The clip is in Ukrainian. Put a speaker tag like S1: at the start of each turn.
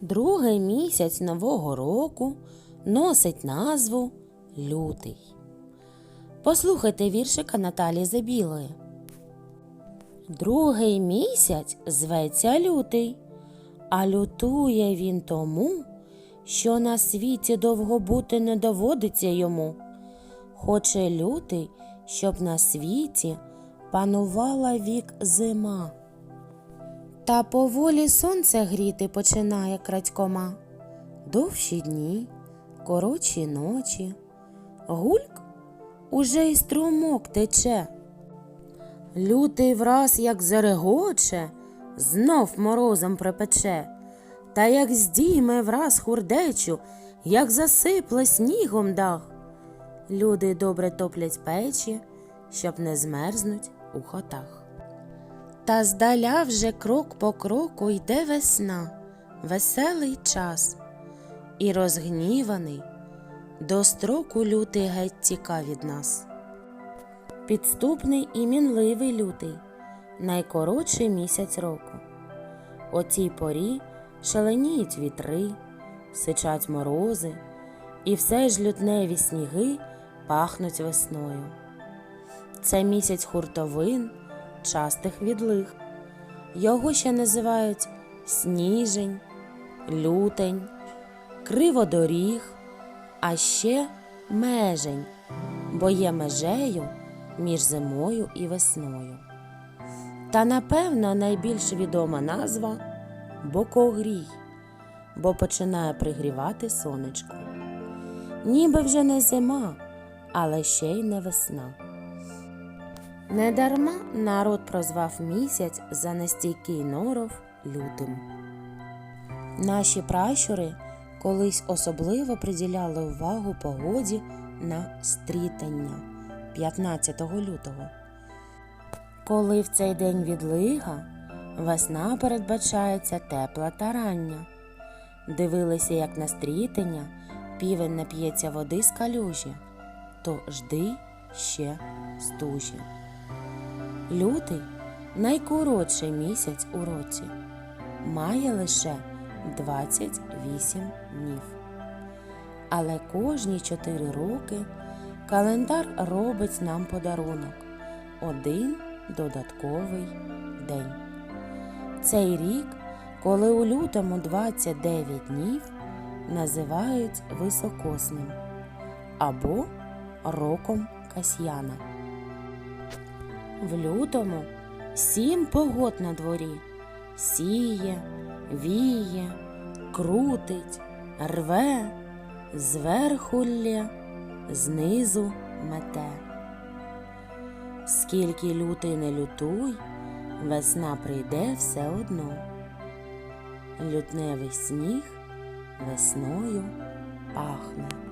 S1: Другий місяць нового року носить назву Лютий. Послухайте віршика Наталі Забілої. Другий місяць зветься лютий, а лютує він тому, що на світі довго бути не доводиться йому. Хоче лютий, щоб на світі панувала вік зима. Та поволі сонце гріти починає крадькома. Довші дні, коротші ночі. Гульк уже й струмок тече. Лютий враз, як зарегоче, знов морозом припече, та як здійме враз хурдечу, як засипле снігом дах. Люди добре топлять печі, щоб не змерзнуть у хотах. Та здаля вже крок по кроку йде весна, веселий час, і розгніваний до строку лютий геть тіка від нас. Підступний і мінливий лютий, найкоротший місяць року. О цій порі шаленіють вітри, сичать морози, і все ж лютневі сніги пахнуть весною. Це місяць хуртовин, частих відлиг. Його ще називають сніжень, лютень, криводоріг, а ще межень, бо є межею між зимою і весною. Та напевно найбільш відома назва Бокогрій, бо починає пригрівати сонечко. Ніби вже не зима, але ще й не весна. Недарма народ прозвав місяць за нестійкий норов лютим. Наші пращури колись особливо приділяли увагу погоді на стрітання 15 лютого. Коли в цей день відлига, весна передбачається тепла та рання. Дивилися, як на стрітення півень нап'ється води з калюжі, то жди ще стужі. Лютий найкоротший місяць у році, має лише 28 днів. Але кожні 4 роки календар робить нам подарунок один додатковий день. Цей рік, коли у лютому 29 днів, називають високосним або роком Касьяна. В лютому сім погод на дворі сіє, віє, крутить, рве, зверху лє, знизу мете. Скільки лютий не лютуй, весна прийде все одно. Лютневий сніг весною пахне.